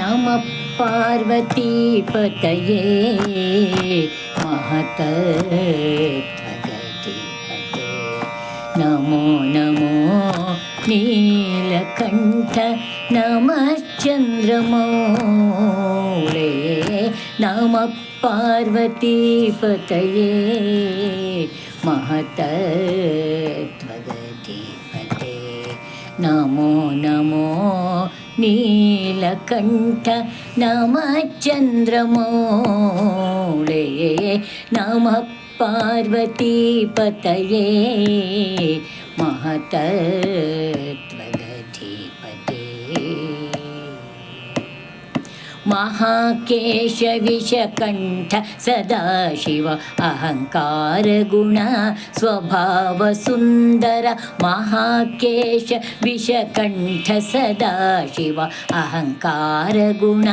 नमः पार्वतीपतये महतत्वगतिपते नमो नमो नीलकण्ठ नमश्चन्द्रमौळे नमः पार्वतीपतये महतत्वगतिपते नमो नमो நீலகண்ட நமச்சந்திரமோளே நம பார்வதி பதையே மகதே महाकेशविषकण्ठ सदाशिव अहङ्कारगुण स्वभावसुन्दर महाकेश विषकण्ठ सदाशिव अहङ्कारगुण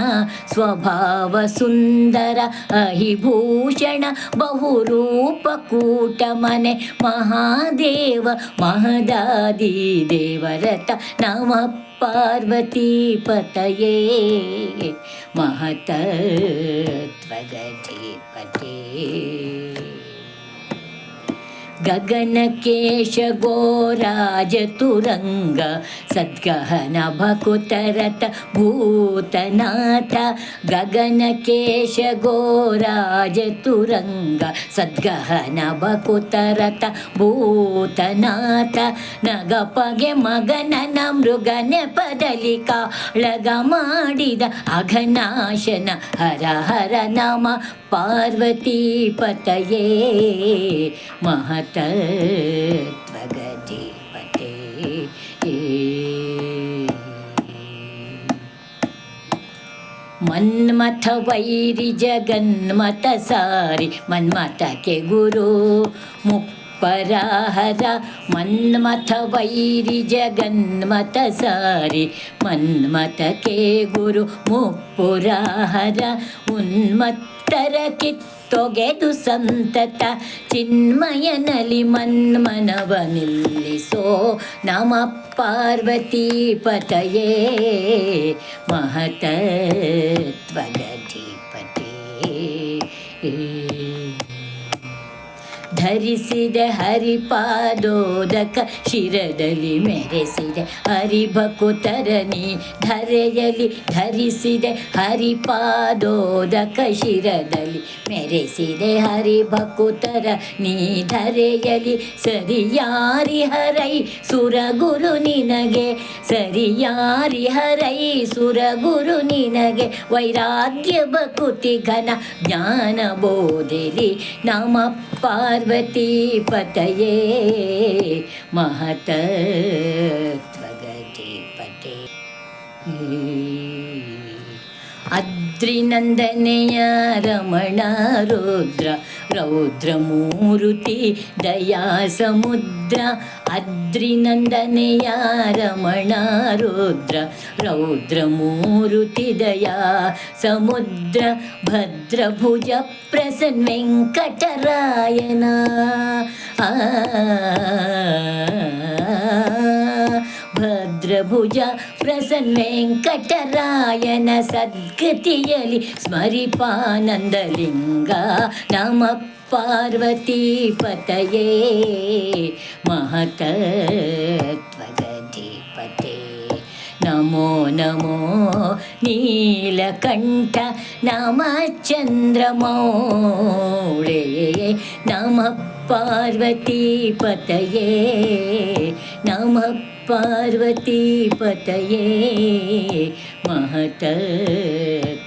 स्वभावसुन्दर अहिभूषण बहुरूपकूटमने महादेव महदादिदेवरत नमः पार्वतीपतये महतत्वगतिपते गगनकेशगोराजतुरङ्ग सद्गहन भकुतरत भूतनाथ गगनकेशगोराजतुरङ्ग सद्गहन भकुतरत ಭೂತನಾಥ ನಗಪಗೆ ಮಗನನ ಮೃಗನ ಪದಲಿಕ ಳಗ ಮಾಡಿದ ಅಘನಾಶನ ಹರ ಹರ ನಮ ಪಾರ್ವತಿ ಪತಯೇ ಮಹತತ್ವಗತಿ त्वगधिपते मन्मथ वैरि जगन्मथ सारि मन्मथ के गुरु ವೈರಿ ಜಗನ್ಮತ ಸಾರಿ ಮನ್ಮಥಕ್ಕೆ ಗುರು ಮುಪ್ಪುರಾಹರ ಉನ್ಮತ್ತರ ಕಿತ್ತೊಗೆದು ಸಂತತ ಚಿನ್ಮಯನಲಿ ಮನ್ಮನವ ನಿಲ್ಲಿಸೋ ನಮ ಪಾರ್ವತಿ ಪತಯೇ ಮಹತತ್ವಗತಿಪತೆ ಧರಿಸಿದೆ ಹರಿಪಾದೋದಕ ಶಿರದಲ್ಲಿ ಮೆರೆಸಿದೆ. ಹರಿಭಕುತರನಿ ಧರೆಯಲಿ ಧರಿಸಿದೆ ಹರಿಪಾದೋದಕ ಶಿರದಲ್ಲಿ ಮೆರೆಸಿದೆ. ಹರಿಭಕುತರ ನೀ ಧರೆಯಲಿ ಸರಿಯಾರಿ ಹರೈ ಸುರಗುರು ನಿನಗೆ, ಸರಿಯಾರಿ ಹರೈ ಸುರಗುರು ನಿನಗೆ. ವೈರಾಗ್ಯ ಬಕುತಿ ಘನ ಜ್ಞಾನ ಬೋಧೆಲಿ पार्वती पतये महत त्वगति पटे ಅದ್ರಿನಂದನೆಯ ರಮಣ ರುದ್ರ ರೌದ್ರ ಮೂರುತಿ ದಯಾ ಸಮುದ್ರ ಅದ್ರಿನಂದನೆಯ ರಮಣ ರುದ್ರ ರೌದ್ರ ಮೂರುತಿ ದಯಾ ಸಮುದ್ರ ಭದ್ರಭುಜ ಪ್ರಸನ್ ವೆಂಕಟರಾಯನ ಆ ಭದ್ರಭುಜ ಪ್ರಸನ್ ವೆಂಕಟರಾಯನ ಸದ್ಗತಿಯಲಿ ಸ್ಮರಿಪಾನಂದಲಿಂಗ ನಮ ಪಾರ್ವತಿ ಪತಯೇ ಮಹತತ್ವಗತಿ ಪತೆ ನಮೋ ನಮೋ ನೀಲಕಂಠ ನಮ ಚಂದ್ರಮೌಳೆ பார்வதி பதையே நம பார்வதி பதையே மகதர்